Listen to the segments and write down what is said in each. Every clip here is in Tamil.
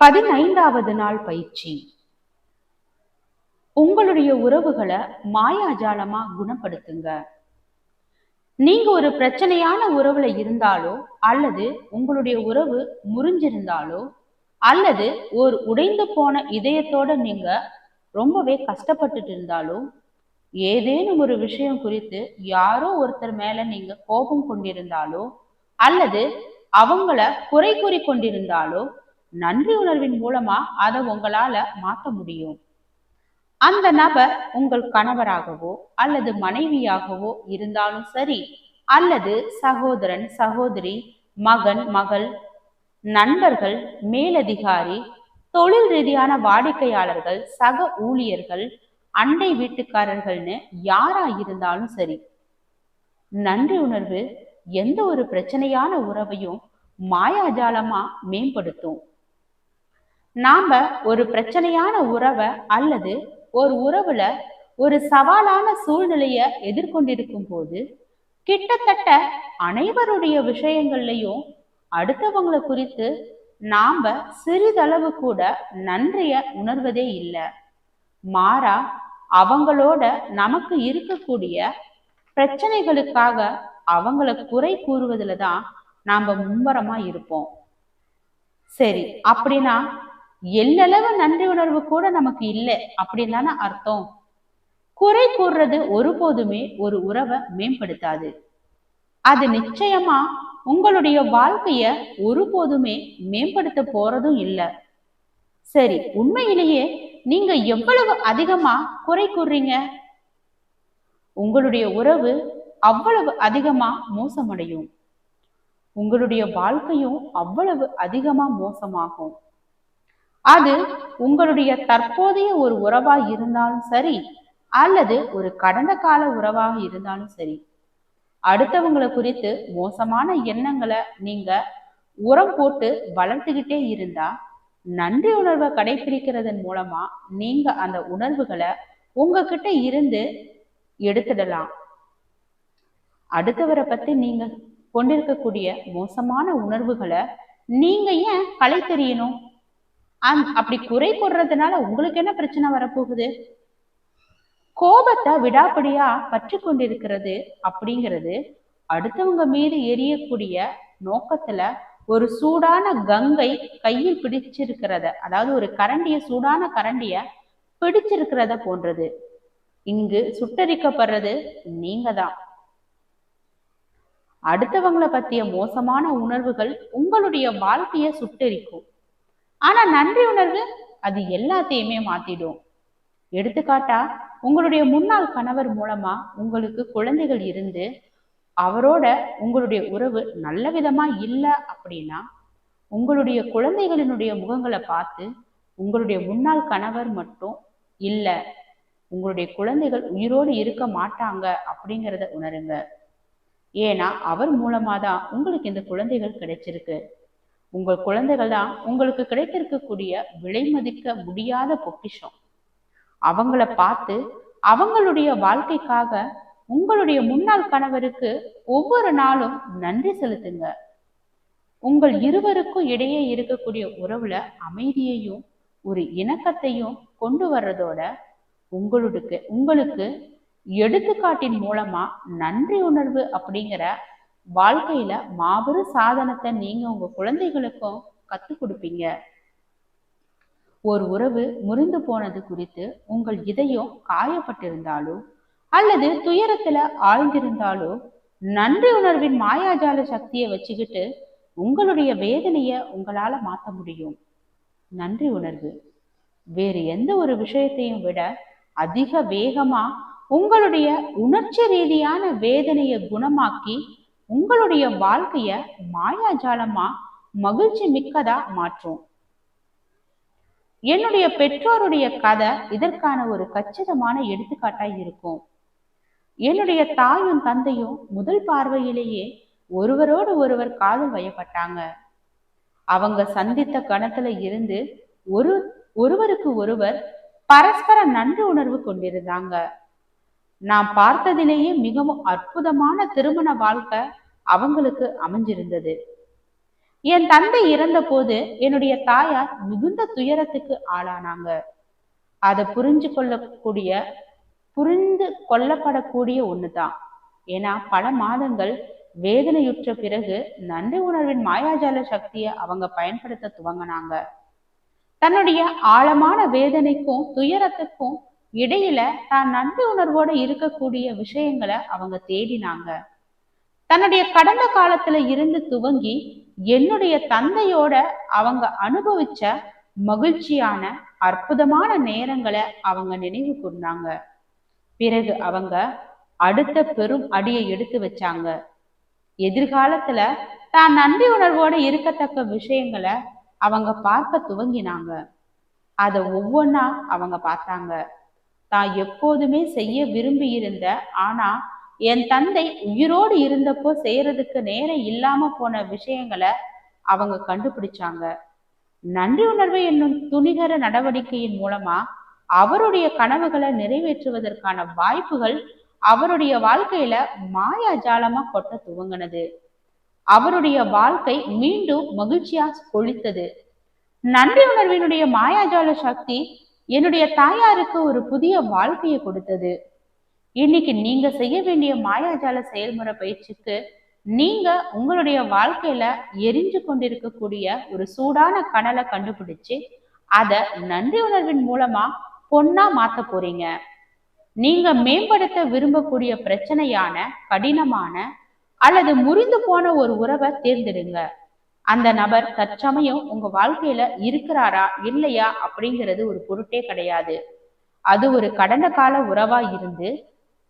பதினைந்தாவது நாள் பயிற்சி. உங்களுடைய உறவுகளை மாயாஜாலமா குணப்படுத்துங்க. நீங்க ஒரு பிரச்சனையான உறவுல இருந்தாலோ அல்லது உங்களுடைய உறவு முறிஞ்சிருந்தாலோ அல்லது ஒரு உடைந்து போன இதயத்தோட நீங்க ரொம்பவே கஷ்டப்பட்டுட்டு இருந்தாலோ ஏதேனும் ஒரு விஷயம் குறித்து யாரோ ஒருத்தர் மேல நீங்க கோபம் கொண்டிருந்தாலோ அல்லது அவங்கள குறை கூறி கொண்டிருந்தாலோ நன்றி உணர்வின் மூலமா அதை உங்களால மாற்ற முடியும். அந்த நபர் உங்கள் கணவராகவோ அல்லது மனைவியாகவோ இருந்தாலும் சரி அல்லது சகோதரன் சகோதரி மகன் மகள் நண்பர்கள் மேலதிகாரி தொழில் ரீதியான வாடிக்கையாளர்கள் சக ஊழியர்கள் அண்டை வீட்டுக்காரர்கள்னு யாரா இருந்தாலும் சரி நன்றி உணர்வு எந்த ஒரு பிரச்சனையான உறவையும் மாயாஜாலமா மேம்படுத்தும். நாம ஒரு பிரச்சனையான உறவை அல்லது ஒரு உறவுல ஒரு சவாலான சூழ்நிலைய எதிர்கொண்டிருக்கும் போது கிட்டத்தட்ட அனைவருடைய விஷயங்கள்லையும் அடுத்தவங்களை குறித்து நாம சிறிதளவு கூட நன்றிய உணர்வதே இல்லை. மாறா அவங்களோட நமக்கு இருக்கக்கூடிய பிரச்சனைகளுக்காக அவங்கள குறை கூறுவதில் தான் நாம மும்பரமா இருப்போம். சரி அப்படின்னா எல்லளவு நன்றி உணர்வு கூட நமக்கு இல்லை அப்படின்னு அர்த்தம். குறை கூறுறது ஒருபோதுமே ஒரு உறவை மேம்படுத்தாது. அது நிச்சயமா உங்களுடைய வாழ்க்கைய ஒருபோதுமே மேம்படுத்த போறதும் இல்லை. சரி உண்மையிலேயே நீங்க எவ்வளவு அதிகமா குறை கூறுறீங்க? உங்களுடைய உறவு அவ்வளவு அதிகமா மோசமடையும். உங்களுடைய வாழ்க்கையும் அவ்வளவு அதிகமா மோசமாகும். அது உங்களுடைய தற்போதைய ஒரு உறவா இருந்தாலும் சரி அல்லது ஒரு கடந்த கால உறவாக இருந்தாலும் சரி. அடுத்தவங்களை குறித்து மோசமான எண்ணங்களை நீங்க உரம் போட்டு வளர்த்துக்கிட்டே இருந்தா நன்றி உணர்வை கடைபிடிக்கிறதன் மூலமா நீங்க அந்த உணர்வுகளை உங்ககிட்ட இருந்து எடுத்துடலாம். அடுத்தவரை பத்தி நீங்க கொண்டிருக்கக்கூடிய மோசமான உணர்வுகளை நீங்க ஏன் களை தெரியணும் அந் அப்படி குறை கூடுறதுனால உங்களுக்கு என்ன பிரச்சனை வரப்போகுது? கோபத்தை விடாப்படியா பற்றி கொண்டிருக்கிறது அப்படிங்கிறது அடுத்தவங்க மீது எரியக்கூடிய நோக்கத்துல ஒரு சூடான கங்கை கையில் பிடிச்சிருக்கிறத அதாவது ஒரு கரண்டிய சூடான கரண்டிய பிடிச்சிருக்கிறத போன்றது. இங்கு சுட்டரிக்கப்படுறது நீங்க தான் அடுத்தவங்களை பத்திய மோசமான உணர்வுகள் உங்களுடைய வாழ்க்கைய சுட்டரிக்கும். ஆனா நன்றி உணர்வு அது எல்லாத்தையுமே மாத்திடும். எடுத்துக்காட்டா உங்களுடைய முன்னாள் கணவர் மூலமா உங்களுக்கு குழந்தைகள் இருந்து அவரோட உங்களுடைய உறவு நல்ல விதமா இல்லை அப்படின்னா உங்களுடைய குழந்தைகளினுடைய முகங்களை பார்த்து உங்களுடைய முன்னாள் கணவர் மட்டும் இல்லை உங்களுடைய குழந்தைகள் உயிரோடு இருக்க மாட்டாங்க அப்படிங்கிறத உணருங்க. ஏன்னா அவர் மூலமா தான் உங்களுக்கு இந்த குழந்தைகள் கிடைச்சிருக்கு. உங்கள் குழந்தைகள் தான் உங்களுக்கு கிடைத்திருக்கக்கூடிய விலை மதிக்க முடியாத பொக்கிஷம். அவங்கள பார்த்து அவங்களுடைய வாழ்க்கைக்காக உங்களுடைய முன்னாள் கணவருக்கு ஒவ்வொரு நாளும் நன்றி செலுத்துங்க. உங்கள் இருவருக்கும் இடையே இருக்கக்கூடிய உறவுல அமைதியையும் ஒரு இணக்கத்தையும் கொண்டு வர்றதோட உங்களுக்கு உங்களுக்கு எடுத்துக்காட்டின் மூலமா நன்றி உணர்வு அப்படிங்கிற வாழ்க்கையில மாபெரும் சாதனத்தை நீங்க உங்க குழந்தைகளுக்கும் கத்து கொடுப்பீங்க. ஒரு உறவு முறிந்து போனது குறித்து உங்கள் இதயம் காயப்பட்டிருந்தாலோ அல்லது துயரத்துல ஆழ்ந்திருந்தாலோ நன்றி உணர்வின் மாயாஜால சக்தியை வச்சுக்கிட்டு உங்களுடைய வேதனைய உங்களால மாத்த முடியும். நன்றி உணர்வு. வேறு எந்த ஒரு விஷயத்தையும் விட அதிக வேகமா உங்களுடைய உணர்ச்சி ரீதியான வேதனையை குணமாக்கி உங்களுடைய வாழ்க்கைய மாயாஜாலமா மகிழ்ச்சி மிக்கதா மாற்றும். என்னுடைய பெற்றோருடைய கதை இதற்கான ஒரு கச்சிதமான எடுத்துக்காட்டாய் இருக்கும். என்னுடைய தாயும் தந்தையும் முதல் பார்வையிலேயே ஒருவரோடு ஒருவர் காதல் வயப்பட்டாங்க. அவங்க சந்தித்த கணத்துல இருந்து ஒரு ஒருவருக்கு ஒருவர் பரஸ்பர நன்றி உணர்வு கொண்டிருந்தாங்க. நான் பார்த்ததிலேயே மிகவும் அற்புதமான திருமண வாழ்க்கை அவங்களுக்கு அமைஞ்சிருந்தது. என் தந்தை இறந்த போது என்னுடைய தாயார் மிகுந்த துயரத்துக்கு ஆளானாங்க. அதை புரிஞ்சு கொள்ளக்கூடிய புரிந்து கொள்ளப்படக்கூடிய ஒண்ணுதான். ஏன்னா பல மாதங்கள் வேதனையுற்ற பிறகு நன்றி உணர்வின் மாயாஜால சக்தியை அவங்க பயன்படுத்த துவங்கினாங்க. தன்னுடைய ஆழமான வேதனைக்கும் துயரத்துக்கும் இடையில தான் நன்றி உணர்வோட இருக்கக்கூடிய விஷயங்களை அவங்க தேடினாங்க. தன்னுடைய கடந்த காலத்துல இருந்து துவங்கி என்னுடைய தந்தையோட அவங்க அனுபவிச்ச மகிழ்ச்சியான அற்புதமான நேரங்களை அவங்க நினைவு கூர்ந்தாங்க. பிறகு அவங்க அடுத்த பெரும் அடியை எடுத்து வச்சாங்க. எதிர்காலத்துல தான் நன்றி உணர்வோட இருக்கத்தக்க விஷயங்களை அவங்க பார்க்க துவங்கினாங்க. அதை ஒவ்வொன்னா அவங்க பார்த்தாங்க. தான் எப்போதுமே செய்ய விரும்பி இருந்த ஆனா என் தந்தை உயிரோடு இருந்தப்போ செய்யறதுக்கு நேரம் இல்லாம போன விஷயங்களை அவங்க கண்டுபிடிச்சாங்க. நன்றி உணர்வு என்னும் துணிகர நடவடிக்கையின் மூலமா அவருடைய கனவுகளை நிறைவேற்றுவதற்கான வாய்ப்புகள் அவருடைய வாழ்க்கையில மாயாஜாலமா கொட்ட துவங்கினது. அவருடைய வாழ்க்கை மீண்டும் மகிழ்ச்சியா கொளித்தது நன்றி உணர்வினுடைய மாயாஜால சக்தி என்னுடைய தாயாருக்கு ஒரு புதிய வாழ்க்கையை கொடுத்தது. இன்னைக்கு நீங்க செய்ய வேண்டிய மாயாஜால செயல்முறை பயிற்சிக்கு நீங்க உங்களுடைய வாழ்க்கையில எரிஞ்சு கொண்டிருக்கக்கூடிய ஒரு சூடான கனலை கண்டுபிடிச்சு அத நன்றி உணர்வின் மூலமா பொண்ணா மாத்த போறீங்க. நீங்க மேம்படுத்த விரும்பக்கூடிய பிரச்சனையான கடினமான அல்லது முறிந்து போன ஒரு உறவை தேர்ந்தெடுங்க. அந்த நபர் தற்சமயம் உங்க வாழ்க்கையில இருக்கிறாரா இல்லையா அப்படிங்கிறது ஒரு பொருட்டே கிடையாது. அது ஒரு கடந்த கால உறவா இருந்து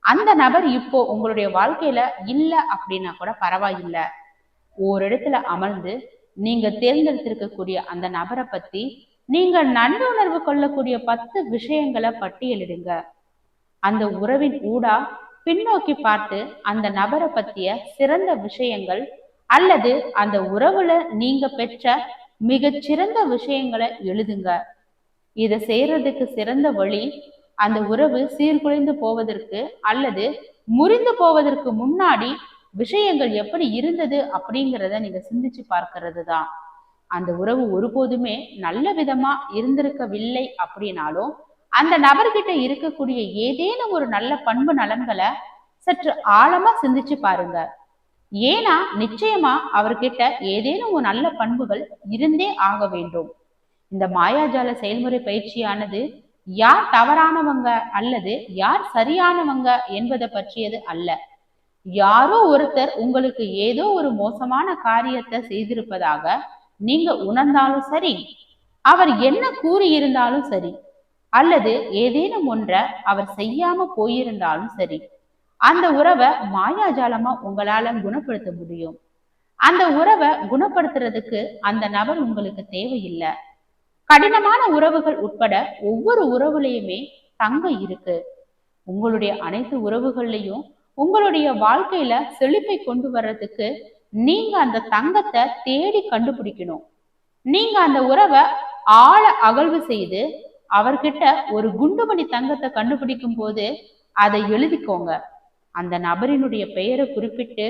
அந்த நபர் இப்போ உங்களுடைய வாழ்க்கையில இல்ல அப்படின்னா கூட பரவாயில்லை. ஓரிடத்துல அமர்ந்து நீங்க தேர்ந்தெடுத்திருக்கக்கூடிய அந்த நபரை பத்தி நீங்க நன்றி உணர்வு கொள்ளக்கூடிய பத்து விஷயங்களை பட்டியலிடுங்க. அந்த உறவின் ஊடா பின்னோக்கி பார்த்து அந்த நபரை பத்திய சிறந்த விஷயங்கள் அல்லது அந்த உறவுல நீங்க பெற்ற மிகச்சிறந்த விஷயங்களை எழுதுங்க. இதை செய்யறதுக்கு சிறந்த வழி அந்த உறவு சீர்குலைந்து போவதற்கு அல்லது முறிந்து போவதற்கு முன்னாடி விஷயங்கள் எப்படி இருந்தது அப்படிங்கிறத நீங்க சிந்திச்சு பார்க்கறது தான் அந்த உறவு ஒருபோதுமே நல்ல விதமா இருந்திருக்கவில்லை அப்படின்னாலும் அந்த நபர்கிட்ட இருக்கக்கூடிய ஏதேனும் ஒரு நல்ல பண்பு நலன்களை சற்று ஆழமா சிந்திச்சு பாருங்க. ஏன்னா நிச்சயமா அவர்கிட்ட ஏதேனும் ஒரு நல்ல பண்புகள் இருந்தே ஆக வேண்டும். இந்த மாயாஜால செயல்முறை பயிற்சியானது யார் தவறானவங்க அல்லது யார் சரியானவங்க என்பதை பற்றியது அல்ல. யாரோ ஒருத்தர் உங்களுக்கு ஏதோ ஒரு மோசமான காரியத்தை செய்திருப்பதாக நீங்க உணர்ந்தாலும் சரி அவர் என்ன கூறியிருந்தாலும் சரி அல்லது ஏதேனும் ஒன்றை அவர் செய்யாம போயிருந்தாலும் சரி அந்த உறவை மாயாஜாலமா உங்களால குணப்படுத்த முடியும். அந்த உறவை குணப்படுத்துறதுக்கு அந்த நபர் உங்களுக்கு தேவையில்லை. கடினமான உறவுகள் உட்பட ஒவ்வொரு உறவுலையுமே தங்கம் இருக்கு. உங்களுடைய அனைத்து உறவுகள்லையும் உங்களுடைய வாழ்க்கையில செழிப்பை கொண்டு வர்றதுக்கு நீங்க அந்த தங்கத்தை தேடி கண்டுபிடிக்கணும். நீங்க அந்த உறவை ஆழ அகழ்வு செய்து அவர்கிட்ட ஒரு குண்டுமணி தங்கத்தை கண்டுபிடிக்கும் போது அதை எழுதிக்கோங்க. அந்த நபரினுடைய பெயரை குறிப்பிட்டு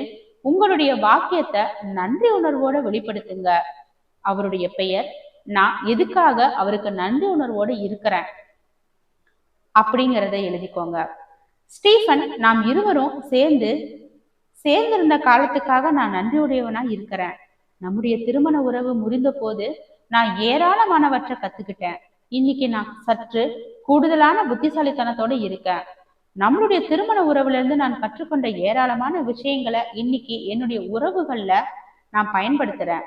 உங்களுடைய வாக்கியத்தை நன்றி உணர்வோட வெளிப்படுத்துங்க. அவருடைய பெயர் நான் எதுக்காக அவருக்கு நன்றி உணர்வோடு இருக்கிறேன்? அப்படிங்கிறத எழுதிக்கோங்க. ஸ்டீஃபன் நாம் இருவரும் சேர்ந்து சேர்ந்திருந்த காலத்துக்காக நான் நன்றியுடையவனா இருக்கிறேன். நம்முடைய திருமண உறவு முறிந்த போது நான் ஏராளமானவற்றை கத்துக்கிட்டேன். இன்னைக்கு நான் சற்று கூடுதலான புத்திசாலித்தனத்தோட இருக்கேன். நம்மளுடைய திருமண உறவுல இருந்து நான் கற்றுக்கொண்ட ஏராளமான விஷயங்களை இன்னைக்கு என்னுடைய உறவுகள்ல நான் பயன்படுத்துறேன்.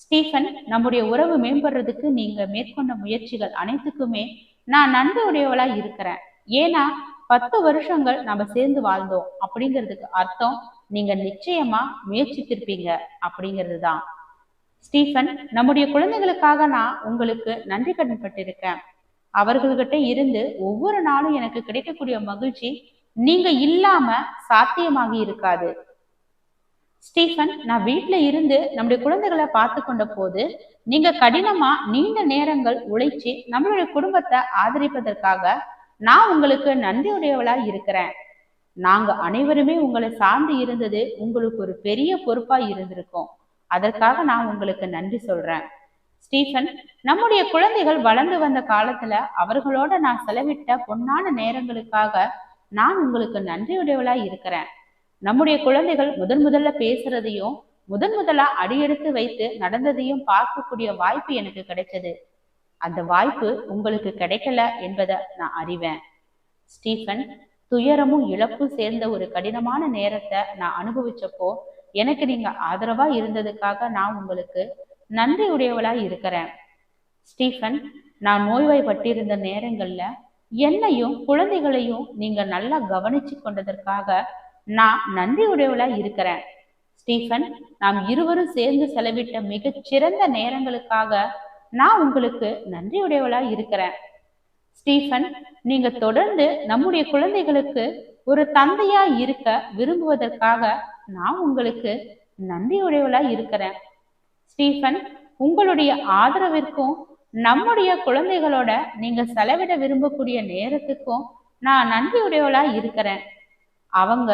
ஸ்டீஃபன் நம்முடைய உறவு மேம்படுறதுக்கு நீங்க மேற்கொண்ட முயற்சிகள் அனைத்துக்குமே நான் நன்றி உடையவளா இருக்கிறேன். ஏன்னா பத்து வருஷங்கள் நம்ம சேர்ந்து வாழ்ந்தோம். அப்படிங்கிறதுக்கு அர்த்தம் நீங்க நிச்சயமா முயற்சித்திருப்பீங்க. அப்படிங்கிறது தான் ஸ்டீஃபன் நம்முடைய குழந்தைகளுக்காக நான் உங்களுக்கு நன்றி கடன்பட்டிருக்கேன். அவர்கள்கிட்ட இருந்து ஒவ்வொரு நாளும் எனக்கு கிடைக்கக்கூடிய மகிழ்ச்சி நீங்க இல்லாம சாத்தியமாகி இருக்காது. ஸ்டீஃபன் நான் வீட்ல இருந்து நம்முடைய குழந்தைகளை பார்த்து கொண்ட போது நீங்க கடினமா நீண்ட நேரங்கள் உழைச்சி நம்மளுடைய குடும்பத்தை ஆதரிப்பதற்காக நான் உங்களுக்கு நன்றியுடையவளா இருக்கிறேன். நாங்க அனைவருமே உங்களை சார்ந்து இருந்தது உங்களுக்கு ஒரு பெரிய பொறுப்பா இருந்திருக்கும். அதற்காக நான் உங்களுக்கு நன்றி சொல்றேன். ஸ்டீஃபன் நம்முடைய குழந்தைகள் வளர்ந்து வந்த காலத்துல அவர்களோட நான் செலவிட்ட பொன்னான நேரங்களுக்காக நான் உங்களுக்கு நன்றியுடையவளா இருக்கிறேன். நம்முடைய குழந்தைகள் முதன் முதல்ல பேசுறதையும் முதன் முதலா அடியெடுத்து வைத்து நடந்ததையும் பார்க்கக்கூடிய வாய்ப்பு எனக்கு கிடைச்சது. அந்த வாய்ப்பு உங்களுக்கு கிடைக்கல என்பதை நான் அறிவேன். ஸ்டீஃபன் துயரமும் இழப்பும் சேர்ந்த ஒரு கடினமான நேரத்தை நான் அனுபவிச்சப்போ எனக்கு நீங்க ஆதரவா இருந்ததுக்காக நான் உங்களுக்கு நன்றி உடையவளா இருக்கிறேன். ஸ்டீஃபன் நான் நோய்வாய்ப்பட்டிருந்த நேரங்கள்ல என்னையும் குழந்தைகளையும் நீங்க நல்லா கவனிச்சு கொண்டதற்காக நான் நன்றி உடையவளா இருக்கிறேன். ஸ்டீஃபன் நாம் இருவரும் சேர்ந்து செலவிட்ட மிகச் சிறந்த நேரங்களுக்காக நான் உங்களுக்கு நன்றி உடையவளா இருக்கிறேன். ஸ்டீஃபன் நீங்க தொடர்ந்து நம்முடைய குழந்தைகளுக்கு ஒரு தந்தையா இருக்க விரும்புவதற்காக நான் உங்களுக்கு நன்றியுடையவளா இருக்கிறேன். ஸ்டீஃபன் உங்களுடைய ஆதரவிற்கும் நம்முடைய குழந்தைகளோட நீங்க செலவிட விரும்பக்கூடிய நேரத்துக்கும் நான் நன்றியுடையவளா இருக்கிறேன். அவங்க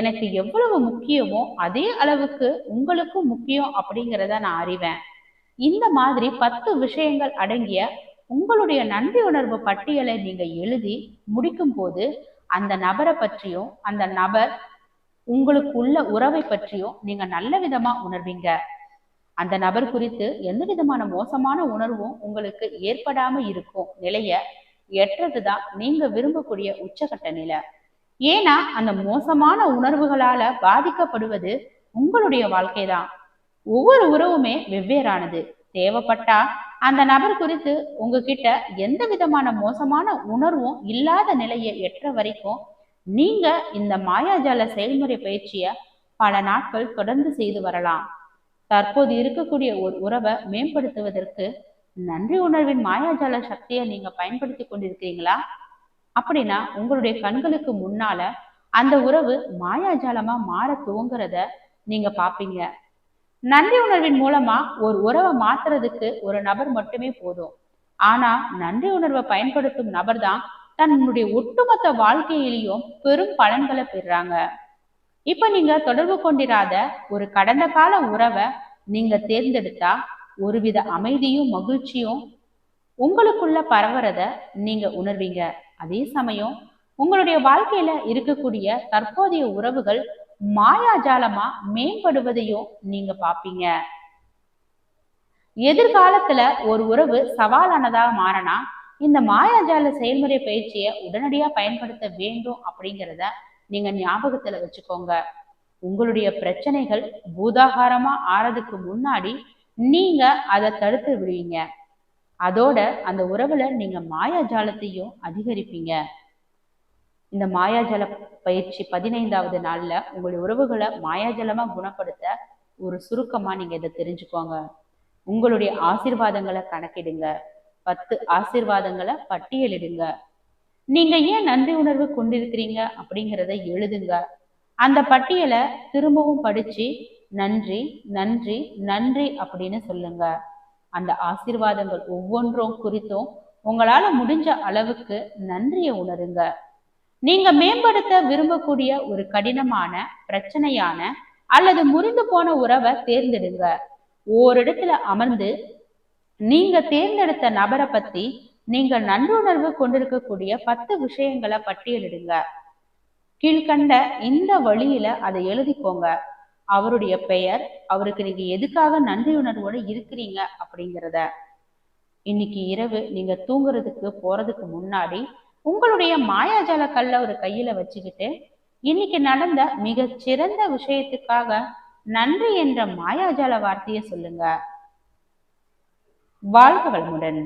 எனக்கு எவ்வளவு முக்கியமோ அதே அளவுக்கு உங்களுக்கும் முக்கியம் அப்படிங்கிறத நான் அறிவேன். இந்த மாதிரி பத்து விஷயங்கள் அடங்கிய உங்களுடைய நன்றி உணர்வு பட்டியலை நீங்க எழுதி முடிக்கும் போது அந்த நபரை பற்றியும் அந்த நபர் உங்களுக்கு உள்ள உறவை பற்றியும் நீங்க நல்ல விதமா உணர்வீங்க. அந்த நபர் குறித்து எந்த விதமான மோசமான உணர்வும் உங்களுக்கு ஏற்படாம இருக்கும் நிலைய எட்டுறதுதான் நீங்க விரும்பக்கூடிய உச்சகட்ட நிலை. ஏன்னா அந்த மோசமான உணர்வுகளால பாதிக்கப்படுவது உங்களுடைய வாழ்க்கை தான் ஒவ்வொரு உறவுமே வெவ்வேறானது. தேவைப்பட்டா அந்த நபர் குறித்து உங்ககிட்ட எந்த விதமான மோசமான உணர்வும் இல்லாத நிலையை எட்டுற வரைக்கும் நீங்க இந்த மாயாஜால செயல்முறை பயிற்சிய பல நாட்கள் தொடர்ந்து செய்து வரலாம். தற்போது இருக்கக்கூடிய ஒரு உறவை மேம்படுத்துவதற்கு நன்றி உணர்வின் மாயாஜால சக்தியை நீங்க பயன்படுத்தி கொண்டிருக்கிறீங்களா? அப்படின்னா உங்களுடைய கண்களுக்கு முன்னால அந்த உறவு மாயாஜாலமா மாற துவங்குறத நீங்க பாப்பீங்க. நன்றி உணர்வின் மூலமா ஒரு உறவை மாத்துறதுக்கு ஒரு நபர் மட்டுமே போதும். ஆனா நன்றி உணர்வை பயன்படுத்தும் நபர் தான் தன்னுடைய ஒட்டுமொத்த வாழ்க்கையிலையும் பெரும் பலன்களை பெறுறாங்க. இப்ப நீங்க தொடர்பு கொண்டிராத ஒரு கடந்த கால உறவை நீங்க தேர்ந்தெடுத்தா ஒருவித அமைதியும் மகிழ்ச்சியும் உங்களுக்குள்ள பரவுறத நீங்க உணர்வீங்க. அதே சமயம் உங்களுடைய வாழ்க்கையில இருக்கக்கூடிய தற்போதைய உறவுகள் மாயாஜாலமா மேம்படுவதையும் நீங்க பாப்பீங்க. எதிர்காலத்துல ஒரு உறவு சவாலானதா மாறனா இந்த மாயாஜால செயல்முறை பயிற்சியை உடனடியா பயன்படுத்த வேண்டும் அப்படிங்கிறத நீங்க ஞாபகத்துல வச்சுக்கோங்க. உங்களுடைய பிரச்சனைகள் பூதாகாரமா ஆறதுக்கு முன்னாடி நீங்க அதை தடுத்து விடுவீங்க. அதோட அந்த உறவுல நீங்க மாயாஜாலத்தையும் அதிகரிப்பீங்க. இந்த மாயாஜால பயிற்சி பதினைந்தாவது நாள்ல உங்களுடைய உறவுகளை மாயாஜலமா குணப்படுத்த ஒரு சுருக்கமா நீங்க இதை தெரிஞ்சுக்கோங்க. உங்களுடைய ஆசிர்வாதங்களை கணக்கிடுங்க. பத்து ஆசிர்வாதங்களை பட்டியலிடுங்க. நீங்க ஏன் நன்றி உணர்வு கொண்டிருக்கிறீங்க அப்படிங்கிறத எழுதுங்க. அந்த பட்டியலை திரும்பவும் படிச்சு நன்றி நன்றி நன்றி அப்படின்னு சொல்லுங்க. அந்த ஆசிர்வாதங்கள் ஒவ்வொன்றும் குறித்தும் உங்களால முடிஞ்ச அளவுக்கு நன்றியை உணருங்க. நீங்க மேம்படுத்த விரும்பக்கூடிய ஒரு கடினமான பிரச்சனையான அல்லது முறிந்து போன உறவை தேர்ந்தெடுங்க. ஓரிடத்துல அமர்ந்து நீங்க தேர்ந்தெடுத்த நபரை பத்தி நீங்க நன்றுணர்வு கொண்டிருக்கக்கூடிய பத்து விஷயங்களை பட்டியலிடுங்க. கீழ்கண்ட இந்த வழியில அதை எழுதிக்கோங்க. அவருடைய பெயர் அவருக்கு நீங்க எதுக்காக நன்றியுணர்வோடு இருக்கிறீங்க அப்படிங்கிறத இன்னைக்கு இரவு நீங்க தூங்குறதுக்கு போறதுக்கு முன்னாடி உங்களுடைய மாயாஜால கல்ல ஒரு கையில வச்சுக்கிட்டு இன்னைக்கு நடந்த மிக சிறந்த விஷயத்துக்காக நன்றி என்ற மாயாஜால வார்த்தையை சொல்லுங்க. வாழ்க வளமுடன்